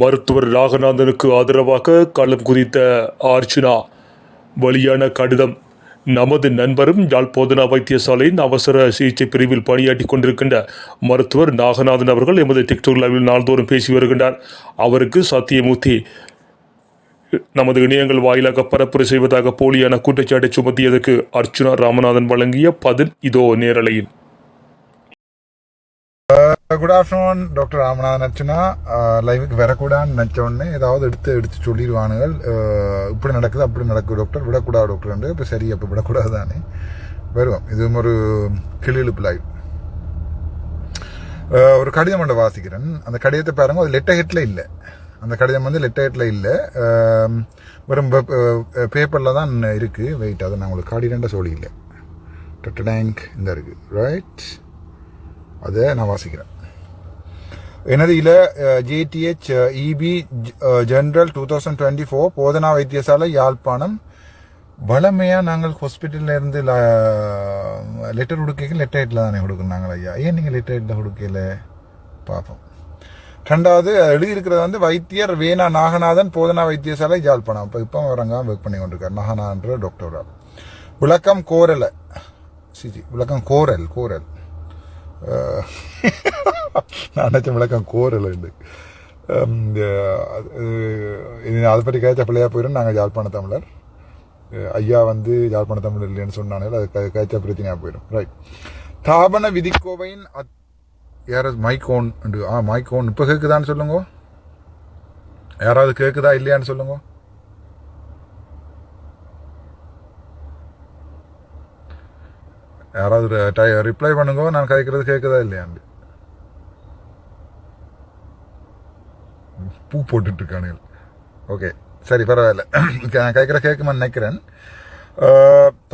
மருத்துவர் ராகநாதனுக்கு ஆதரவாக களம் குதித்த அர்ச்சுனா வழியான கடிதம். நமது நண்பரும் யாழ் போதனா வைத்தியசாலையின் அவசர சிகிச்சை பிரிவில் பணியாற்றி கொண்டிருக்கின்ற மருத்துவர் நாகநாதன் அவர்கள் எமது டிக்டாக் லைவில் நாள்தோறும் பேசி வருகின்றார். அவருக்கு சத்தியமூர்த்தி நமது இணையங்கள் வாயிலாக பரப்புரை செய்வதாக போலியான குற்றச்சாட்டை சுமத்தியதற்கு அர்ச்சுனா ராமநாதன் வழங்கிய பதில் இதோ நேரலையில். Good afternoon doctor Ramanathan Archana லைவுக்கு வரக்கூடாதுன்னு நினச்ச உடனே ஏதாவது எடுத்து எடுத்து சொல்லிடுவானுங்கள் uh, இப்படி நடக்குது அப்படி நடக்குது டாக்டர் விடக்கூடாது டாக்டர் இப்போ சரி அப்போ விடக்கூடாது தானே வருவோம். இதுவும் ஒரு கிளிழுப்பு லைவ் uh, ஒரு கடிதம் ஒன்று வாசிக்கிறேன். அந்த கடிதத்தை பாருங்க. அது லெட்டர் ஹெட்டில் இல்லை. அந்த கடிதம் வந்து லெட்டர் ஹெட்டில் இல்லை. வெறும் பேப்பரில் uh, தான் இருக்குது வெயிட் அதை நான் உங்களுக்கு காடிரண்ட சொல்லியில்லை டேங்க் இந்த இருக்குது ரைட் அதை நான் வாசிக்கிறேன். எனது இல JDH EP general two thousand twenty four போதனா வைத்தியசாலை யாழ்ப்பாணம். வளமையாக நாங்கள் ஹாஸ்பிட்டலில் இருந்து லெட்டர் கொடுக்க லெட்டரேட்டில் தானே கொடுக்குறாங்க ஐயா. ஏன் நீங்கள் லெட்டரேட்டில் கொடுக்கல? பார்ப்போம் ரெண்டாவது எழுதியிருக்கிறது வந்து வைத்தியர் வேணா நாகநாதன் போதனா வைத்தியசாலை யாழ்ப்பாணம். இப்போ இப்போ வரங்க ஒர்க் பண்ணி கொண்டிருக்கார். நாகநாதன்ற டாக்டராக விளக்கம் கோரலை. சிஜி விளக்கம் கோரல் கோரல். அஹ், விளக்கம் கோரில் உண்டு இது அதை பற்றி கேட்ச பிள்ளையா போயிடும் நாங்கள் யாழ்ப்பாண தமிழர். ஐயா வந்து யாழ்ப்பாண தமிழர் இல்லைன்னு சொன்னானே அது கேட்ச பிரச்சனையாக போயிடும் ரைட் தாபன விதிக்கோவையின் அத் யாராவது மைக்கோன் உண்டு ஆ மைக்கோன் இப்போ கேட்குதான்னு சொல்லுங்க? யாராவது கேட்குதா இல்லையான்னு சொல்லுங்க? யாராவது ரிப்ளை பண்ணுங்க நான் கதைக்கிறது கேட்குதா இல்லையாண்டு பூ போட்டுட்டு இருக்கானுங்க ஓகே சரி பரவாயில்ல. நான் கேட்குற கேட்குமான்னு நினைக்கிறேன்.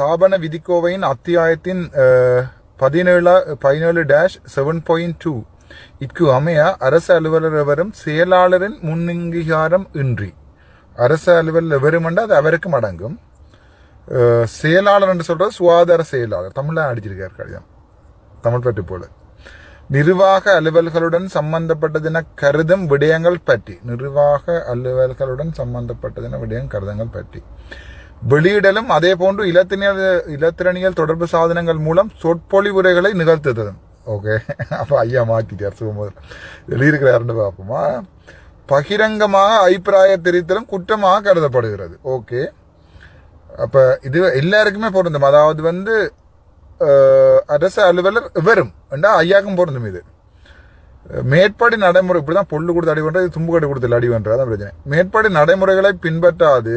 தாபன விதிக்கோவையின் அத்தியாயத்தின் பதினேழு பதினேழா பதினேழு டேஷ் செவன் பாயிண்ட் டூ இக்கு அமைய அரசு அலுவலர் எவரும் செயலாளரின் முன்னங்கீகாரம் இன்றி. அரசு அலுவலர் எவருமெண்டா அது அவருக்கும் அடங்கும் செயலாளர் என்று சொல்றது சுகாதார செயலாளர். தமிழில் அடிச்சிருக்கார் கடிதம். தமிழ் பற்றி போல. நிர்வாக அலுவல்களுடன் சம்பந்தப்பட்டதின கருதும் விடயங்கள் பற்றி. நிர்வாக அலுவல்களுடன் சம்பந்தப்பட்டதின விடயம் கருதங்கள் பற்றி. வெளியிடலும் அதே போன்று இலத்தினியல் இலத்திரணியல் தொடர்பு சாதனங்கள் மூலம் சொற்பொழிவுரைகளை நிகழ்த்துதலும். ஓகே. அப்போ ஐயா மாத்திட்டார் சுகமோதல் எழுதியிருக்கிறாருன்னு பார்ப்போமா? பகிரங்கமாக அபிப்பிராய தெரிவித்தலும் குற்றமாக கருதப்படுகிறது. ஓகே. அப்போ இது எல்லாருக்குமே பொருந்தும். அதாவது வந்து அரச அரசு அலுவலர் வெறும் என்றா ஐயாக்கும் பொருந்தும் இது? மேற்படி நடைமுறை இப்படிதான் பொல்லு கொடுத்து அடி பண்ணுறது தும்பு கட்டு கொடுத்து அடி பண்றது தான் பிரச்சனை. மேற்படி நடைமுறைகளை பின்பற்றாது.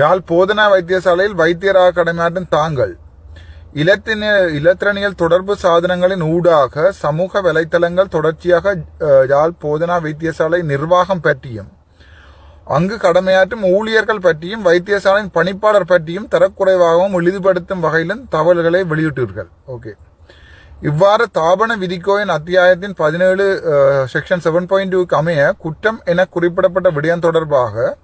யாழ் போதனா வைத்தியசாலையில் வைத்தியராக கடமையாற்றும் தாங்கள் இலத்தின இலத்திரணியல் தொடர்பு சாதனங்களின் ஊடாக சமூக வலைத்தளங்கள் தொடர்ச்சியாக யாழ் போதனா வைத்தியசாலை நிர்வாகம் பற்றியும் அங்கு கடமையாற்றும் ஊழியர்கள் பற்றியும் வைத்தியசாலையின் பணிப்பாளர் பற்றியும் தரக்குறைவாகவும் எளிதுபடுத்தும் வகையிலும் தகவல்களை வெளியிட்டீர்கள். ஓகே. இவ்வாறு தாபன விதிக்கோயின் அத்தியாயத்தின் பதினேழு செக்ஷன் செவன் பாயிண்ட் டூக்கு அமைய குற்றம் என குறிப்பிடப்பட்ட விடயம் தொடர்பாக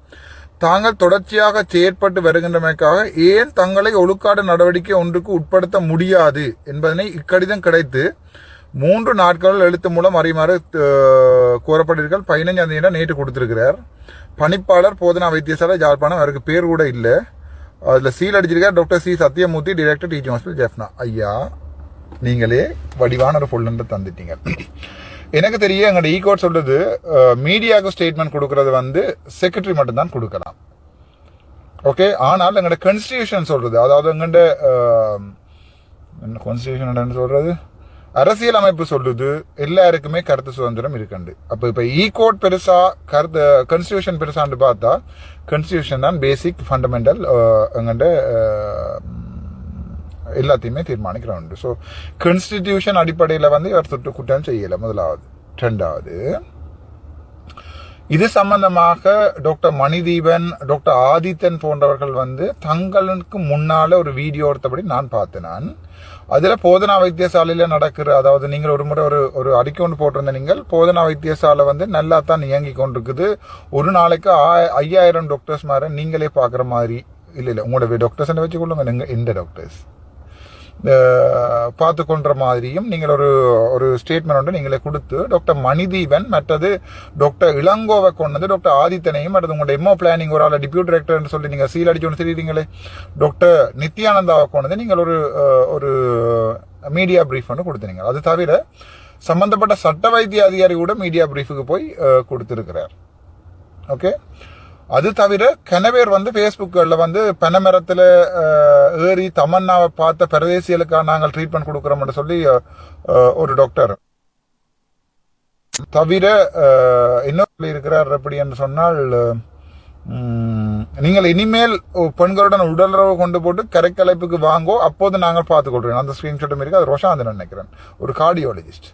தாங்கள் தொடர்ச்சியாக செயற்பட்டு வருகின்றமைக்காக ஏன் தங்களை ஒழுக்காடு நடவடிக்கை ஒன்றுக்கு உட்படுத்த முடியாது என்பதனை இக்கடிதம் கிடைத்து மூன்று நாட்கள் எழுத்து மூலம் அறியுமாறு அஹ், பதினஞ்சாம் தேதி நேற்று கொடுத்திருக்கிறார். பணிப்பாளர் போதனா வைத்தியசாலை ஜாழ்ப்பாணம் அவருக்கு பேர் கூட இல்லை. அதில் seal அடிச்சிருக்கார் doctor C. Sathyamoorthy director teaching hospital Jaffna. ஐயா நீங்களே வடிவான ஒரு பொருள் தந்துட்டீங்க. எனக்கு தெரிய எங்களோட ஈகோட் e சொல்றது மீடியாவுக்கு ஸ்டேட்மெண்ட் கொடுக்கறது வந்து செக்ரட்டரி மட்டும்தான் கொடுக்கலாம். ஓகே ஆனால் எங்களோட கான்ஸ்டியூஷன் சொல்றது அதாவது எங்கள்கிட்ட என்ன கான்ஸ்டியூஷன் சொல்றது? அரசியல் அமைப்பு சொல்லுது எல்லாருக்குமே கருத்து சுதந்திரம் இருக்குண்டு. அப்போ இப்போ ஈகோட் e கோட் பெருசா கருத்து கன்ஸ்டியூஷன் பெருசான்னு பார்த்தா கன்ஸ்டியூஷன் தான் பேசிக் ஃபண்டமெண்டல் எங்கண்ட எல்லாத்தையுமே தீர்மானிக்கிறோம் ஸோ கன்ஸ்டிடியூஷன் அடிப்படையில் வந்து இவர் தொட்டு குற்றம் செய்யலை முதலாவது. ரெண்டாவது இது சம்பந்தமாக டாக்டர் மணிதீபன் டாக்டர் ஆதித்தன் போன்றவர்கள் வந்து தங்களுக்கு முன்னால ஒரு வீடியோ எடுத்தபடி நான் பார்த்தேன் நான். அதில் போதனா வைத்தியசாலையில் நடக்கிற அதாவது நீங்கள் ஒரு முறை ஒரு ஒரு அறிக்கை ஒன்று போட்டிருந்த நீங்கள் போதனா வைத்தியசாலை வந்து நல்லா தான் இயங்கி கொண்டிருக்குது. ஒரு நாளைக்கு ஆ- ஐயாயிரம் டாக்டர்ஸ் மாதிரி நீங்களே பார்க்குற மாதிரி இல்லை இல்லை உங்களோட டாக்டர்ஸ் வச்சுக்கொள்ளுங்க நீங்கள் இந்த டாக்டர்ஸ் பார்த்து கொண்ட மாதிரியும் நீங்கள் ஒரு ஒரு ஸ்டேட்மெண்ட் ஒன்று நீங்களே கொடுத்து டாக்டர் மணிதீபன் மற்றது டாக்டர் இளங்கோவை கொண்டது டாக்டர் ஆதித்தனையும் மற்றது உங்களோட எம்ஓ பிளானிங் ஒரு ஆள் டிப்யூட் டைரக்டர்னு சொல்லி நீங்கள் சீல் அடிச்சு ஒன்று தெரியுறீங்களே டாக்டர் நித்யானந்தாவை கொண்டது நீங்கள் ஒரு ஒரு மீடியா பிரீஃப் ஒன்று கொடுத்தீங்க. அது தவிர சம்பந்தப்பட்ட சட்ட வைத்திய அதிகாரி கூட மீடியா பிரீஃபுக்கு போய் கொடுத்துருக்கிறார். ஓகே அது தவிர கெனவேர் வந்து ஃபேஸ்புக்கில் வந்து பனைமரத்தில் ஏறி தமன்னாவை பார்த்த பிரதேசியலுக்காக நாங்கள் ட்ரீட்மெண்ட் கொடுக்குறோம்னு சொல்லி ஒரு டாக்டர் தவிர இன்னொரு சொல்லி இருக்கிறார் எப்படி என்று சொன்னால் நீங்கள் இனிமேல் பெண்களுடன் உடலுறவு கொண்டு போட்டு கரைக்கலைப்புக்கு வாங்கோ அப்போது நாங்கள் பார்த்துக்கொள்றோம் அந்த ஸ்கிரீன்ஷாட்டும் இருக்கு. அது ரோஷாந்தன் நினைக்கிறேன். ஒரு கார்டியாலஜிஸ்ட்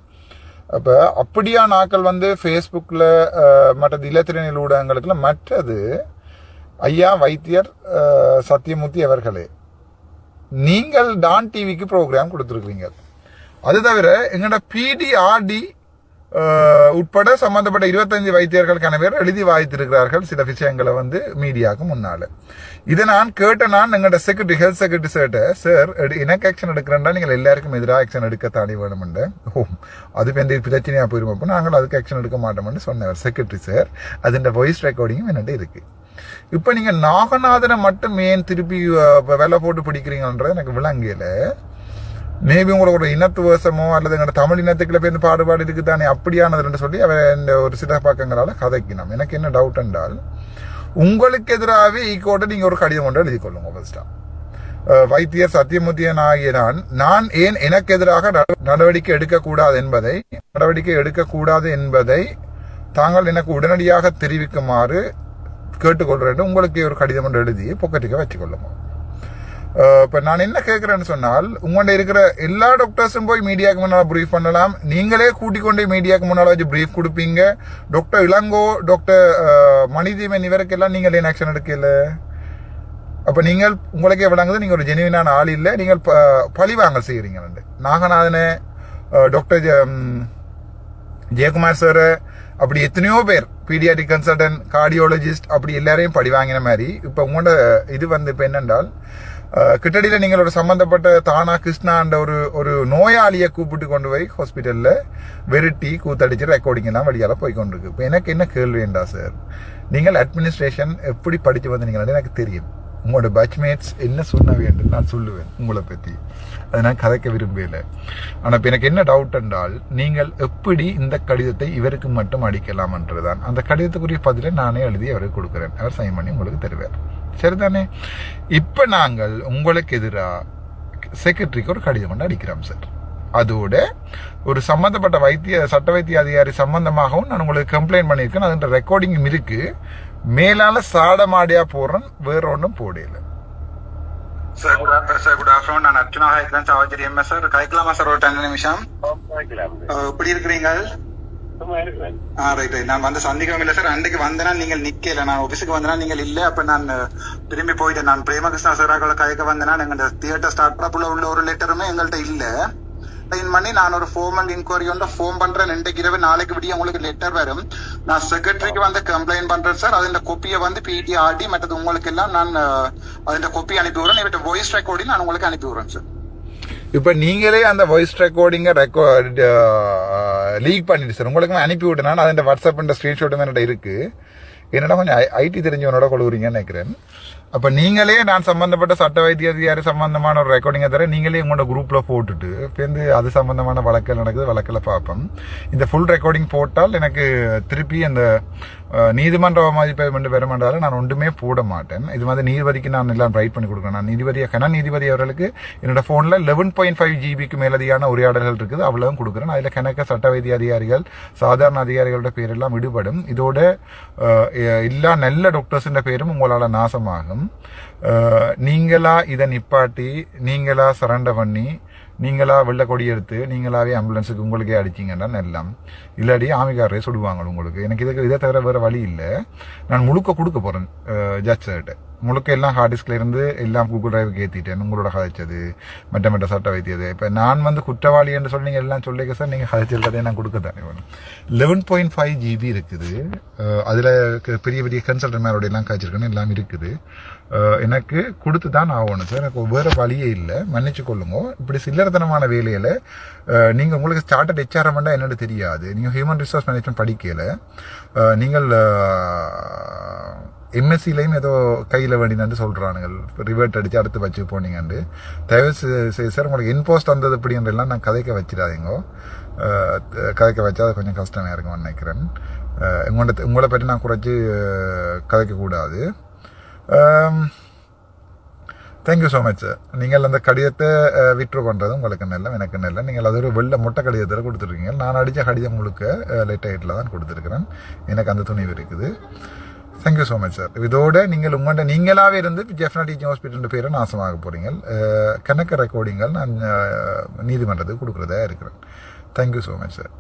அப்போ அப்படியான நாக்கள் வந்து ஃபேஸ்புக்கில் மற்றது இலத்திரனியல் ஊடகங்களுக்குள்ள மற்றது ஐயா வைத்தியர் சத்யமூர்த்தி சத்தியமூர்த்தி அவர்களே. நீங்கள் டான் டிவிக்கு ப்ரோக்ராம் கொடுத்துருக்கீங்க அது தவிர எங்களோட பிடிஆர்டி உட்பட சம்பந்தப்பட்ட இருபத்தஞ்சு வைத்தியர்களுக்கான பேர் எழுதி வாய்த்திருக்கிறார்கள் சில விஷயங்களை வந்து மீடியாவுக்கு முன்னால. இதை நான் கேட்ட நான் எங்களோட செக்ரட்டரி ஹெல்த் செக்ரட்டரி சார்ட்ட சார் எனக்கு ஆக்ஷன் எடுக்கிறேன்டா நீங்கள் எல்லாருக்கும் எதிராக ஆக்ஷன் எடுக்க தாண்டி வேணுமெண்டு. ஓ அது எந்த பிரச்சனையாக போயிடும் அப்போ நாங்கள் அதுக்கு ஆக்ஷன் எடுக்க மாட்டோம்னு சொன்னவர் செக்ரட்டரி சார் அதுன்ற வாய்ஸ் ரெக்கார்டிங்கும் என்னட்டு இருக்கு. இப்போ நீங்கள் நாகநாதனை மட்டும் ஏன் திருப்பி அஹ், விலை போட்டு பிடிக்கிறீங்கன்றது எனக்கு விளங்கலை. மேபி உங்களோட ஒரு இனத்துவசமோ அல்லது எங்களோட தமிழ் இனத்துக்குள்ள பேர் பாடுபாடு இருக்குதானே அப்படியானதுன்னு சொல்லி அவ இந்த ஒரு சில பக்கங்களால் கதைக்கணும் எனக்கு என்ன டவுட் என்றால் உங்களுக்கு எதிராகவே ஈக்கோட்ட நீங்கள் ஒரு கடிதம் ஒன்று எழுதி கொள்ளுங்க ஃபர்ஸ்டா வைத்தியர் சத்தியமூர்த்தியன் ஆகிய நான் நான் ஏன் எனக்கு எதிராக நட- நடவடிக்கை எடுக்கக்கூடாது என்பதை நடவடிக்கை எடுக்கக்கூடாது என்பதை தாங்கள் எனக்கு உடனடியாக தெரிவிக்குமாறு கேட்டுக்கொள்கிறேன் உங்களுக்கு ஒரு கடிதம் ஒன்று எழுதி பொக்கெட்டுக்கு வச்சுக்கொள்ளுங்க இப்ப நான் என்ன கேட்கிறேன்னு சொன்னால் உங்கள்கிட்ட இருக்கிற எல்லா டாக்டர்ஸும் போய் மீடியாக்கு முன்னால் ப்ரீஃப் பண்ணலாம். நீங்களே கூட்டிக் கொண்டு மீடியாக்கு முன்னால் வச்சு ப்ரீஃப் கொடுப்பீங்க. டாக்டர் இளங்கோ டாக்டர் மணிதீமன் இவருக்கெல்லாம் நீங்கள் ஏன் ஆக்ஷன் எடுக்கல? அப்போ நீங்கள் உங்களுக்கே விளங்குது நீங்கள் ஒரு ஜெனுவினான ஆள் இல்லை. நீங்கள் ப- பழிவாங்கல் செய்கிறீங்க நாகநாதனே டாக்டர் ஜெ- ஜெயக்குமார் சார் அப்படி எத்தனையோ பேர் பீடியாட்டிக் கன்சல்டன்ட் கார்டியோலஜிஸ்ட் அப்படி எல்லாரையும் படி வாங்கின மாதிரி இப்போ உங்களோட இது வந்து இப்போ என்னென்றால் கிட்டடியில் நீங்கள் ஒரு சம்பந்தப்பட்ட தானா கிருஷ்ணான்ற ஒரு ஒரு நோயாளியை கூப்பிட்டு கொண்டு போய் ஹாஸ்பிட்டலில் வெறுட்டி கூத்தடிச்சு ரெக்கார்டிங் எல்லாம் வழியால் போய் கொண்டிருக்கு இப்போ எனக்கு என்ன கேள்விண்டா சார் நீங்கள் அட்மினிஸ்ட்ரேஷன் எப்படி படித்து வந்தீங்கன்னு எனக்கு தெரியும். உங்களோட பேட்ச்மேட்ஸ் என்ன சொன்ன வேண்டும் நான் சொல்லுவேன் உங்களை பற்றி அதை நான் கதைக்க விரும்பலை ஆனால் இப்போ எனக்கு என்ன டவுட் என்றால் நீங்கள் எப்படி இந்த கடிதத்தை இவருக்கு மட்டும் அடிக்கலாம் என்றுதான். அந்த கடிதத்துக்குரிய பதிலை நானே எழுதி அவருக்கு கொடுக்குறேன். அவர் சைன் பண்ணி உங்களுக்கு தருவார். சரிதானே? இப்போ நாங்கள் உங்களுக்கு எதிராக செக்ரட்டரிக்கு ஒரு கடிதம் கொண்டு அடிக்கிறோம் சார் அதோட ஒரு சம்பந்தப்பட்ட வைத்திய சட்ட வைத்திய அதிகாரி சம்பந்தமாகவும் நான் உங்களுக்கு கம்ப்ளைண்ட் பண்ணியிருக்கேன். அதுன்ற ரெக்கார்டிங் இருக்கு. மேலால சாடமாடியா போடுறேன் வேற ஒன்றும் போடையில sir good after sir good afternoon நான் அர்ச்சனா ஹைக்ரன் சாவச்சேரி எம்எஸ் சார் கதைக்கலாமா சார் ஒரு ரெண்டு நிமிஷம்? எப்படி இருக்கிறீங்க நான் வந்து சந்திக்கவும் இல்ல சார் அன்றைக்கு வந்தனா நீங்கள் நிக்கல. நான் ஆபீஸுக்கு வந்தனா நீங்கள் இல்ல. அப்ப நான் திரும்பி போயிட்டேன். நான் பிரேமகிருஷ்ணா சாராக்களை கயக்க வந்தனா எங்க தியேட்டர் ஸ்டார்ட் பண்ண உள்ள ஒரு லெட்டருமே எங்கள்கிட்ட இல்ல. சைன் பண்ணி நான் ஒரு ஃபோர்மல் இன்கொயரி வந்து ஃபோன் பண்றேன். ரெண்டு இரவு நாளைக்கு விடிய உங்களுக்கு லெட்டர் வரும். நான் செக்ரட்டரிக்கு வந்து கம்ப்ளைண்ட் பண்றேன் சார் அதில் கொப்பியை வந்து பிடி மற்றது உங்களுக்கு எல்லாம் நான் அதில் கொப்பி அனுப்பி விடுறேன். இவட்ட ரெக்கார்டிங் நான் உங்களுக்கு அனுப்பி விடுறேன் சார் இப்போ நீங்களே அந்த வாய்ஸ் ரெக்கார்டிங்க ரெக்கார்ட் லீக் பண்ணிட்டு சார். உங்களுக்கு நான் அனுப்பி விட்டேன். நான் வாட்ஸ்அப்ன்ற ஸ்க்ரீன்ஷாட்டும் என்னோட இருக்கு. என்னடா கொஞ்சம் ஐடி தெரிஞ்சவனோட கொடுக்குறீங்கன்னு நினைக்கிறேன். அப்போ நீங்களே நான் சம்மந்தப்பட்ட சட்ட வைத்திய அதிகாரி சம்மந்தமான ஒரு ரெக்கார்டிங்கை தர நீங்களே உங்களோட குரூப்பில் போட்டுட்டு இப்போ அது சம்மந்தமான வழக்கில் நடக்குது வழக்கில் பார்ப்போம். இந்த ஃபுல் ரெக்கார்டிங் போட்டால் எனக்கு திருப்பி அந்த அஹ், நீதிமன்ற பெற மாட்டாலும் நான் ஒன்றுமே போட மாட்டேன். இது மாதிரி நீதிபதிக்கு நான் எல்லாம் ரைட் பண்ணி கொடுக்குறேன் நான் நீதிபதியாக கன நீதிபதி அவர்களுக்கு என்னோட ஃபோனில் லெவன் பாயிண்ட் ஃபைவ் ஜிபிக்கு மேலதியான உரையாடல்கள் இருக்குது. அவ்வளவும் கொடுக்குறேன். அதில் கணக்க சட்ட வைத்திய அதிகாரிகள் சாதாரண அதிகாரிகளோட பேரெல்லாம் விடுபடும். இதோட எல்லா நல்ல டாக்டர்ஸுன்ற பேரும் உங்களால் நாசமாகும். நீங்களா இதை நிப்பாட்டி நீங்களா சரண்டை பண்ணி நீங்களா வெள்ளை கொடி எடுத்து நீங்களாவே ஆம்புலன்ஸுக்கு உங்களுக்கே அடிச்சிங்கன்னா எல்லாம் இல்லாடி ஆமிக்காரரே சுடுவாங்க உங்களுக்கு. எனக்கு இதுக்கு இதை தவிர வேறு வழி இல்லை. நான் முழுக்க கொடுக்க போகிறேன் ஜட்ஜர்கிட்ட முழுக்க எல்லாம் ஹார்ட் டிஸ்க்ல இருந்து எல்லாம் கூகுள் டிரைவுக்கு ஏற்றிட்டேன் உங்களோட கதைச்சது மற்ற மற்ற சட்டை வைத்தியது. இப்போ நான் வந்து குற்றவாளி என்று சொல்லி நீங்கள் எல்லாம் சொல்லிக்க சார் நீங்கள் கதைச்சதை நான் கொடுக்க தானே வேணும் லெவன் பாயிண்ட் ஃபைவ் ஜிபி இருக்குது அதில் பெரிய பெரிய கன்சல்டன் மேலோட எல்லாம் காய்ச்சிருக்கேன்னு எல்லாம் இருக்குது. எனக்கு கொடுத்து தான் ஆகணும் சார். எனக்கு வேறு வழியே இல்லை. மன்னிச்சு கொள்ளுங்க. இப்படி சில்லறத்தனமான வேலையில் நீங்கள் உங்களுக்கு ஸ்டார்டட் ஹெச்ஆர்எம் என்னன்னு தெரியாது. நீங்கள் ஹியூமன் ரிசோர்ஸ் மேனேஜ்மெண்ட் படிக்கல. நீங்கள் எம்எஸ்சிலையும் ஏதோ கையில் வேண்டினு சொல்கிறானுங்க ரிவர்ட் அடித்து அடுத்து வச்சு போனீங்கண்டு தயவு செய்து சார் உங்களுக்கு இன்போஸ்ட் வந்தது அப்படின்றதுலாம் நான் கதைக்க வச்சிடாதீங்கோ. கதைக்க வச்சா அது கொஞ்சம் கஷ்டமாக இருக்கும்னு நினைக்கிறேன். உங்களோட உங்கள்ட்ட உங்களை பற்றி நான் குறைச்சி கதைக்கக்கூடாது தேங்க்யூ ஸோ மச் நீங்கள் அந்த கடிதத்தை விட்ரு பண்ணுறது உங்களுக்கு நல்ல எனக்கு நல்ல. நீங்கள் அது ஒரு வெள்ளை மொட்டை கடிதத்தில் கொடுத்துருக்கீங்க. நான் அடித்த கடிதம் முழுக்க லைட் ஹைட்டில் தான் கொடுத்துருக்குறேன். எனக்கு அந்த துணிவு இருக்குது. தேங்க்யூ ஸோ மச் சார் இதோட நீங்கள் உங்கள்கிட்ட நீங்களாகவே இருந்து ஜெஃப்னா டீச்சிங் ஹாஸ்பிட்டல் பேரை நாசமாக போகிறீங்க கணக்கு ரெக்கார்டிங்கள் நான் நீதிமன்றத்துக்கு கொடுக்குறதா இருக்கிறேன் தேங்க்யூ ஸோ மச் சார்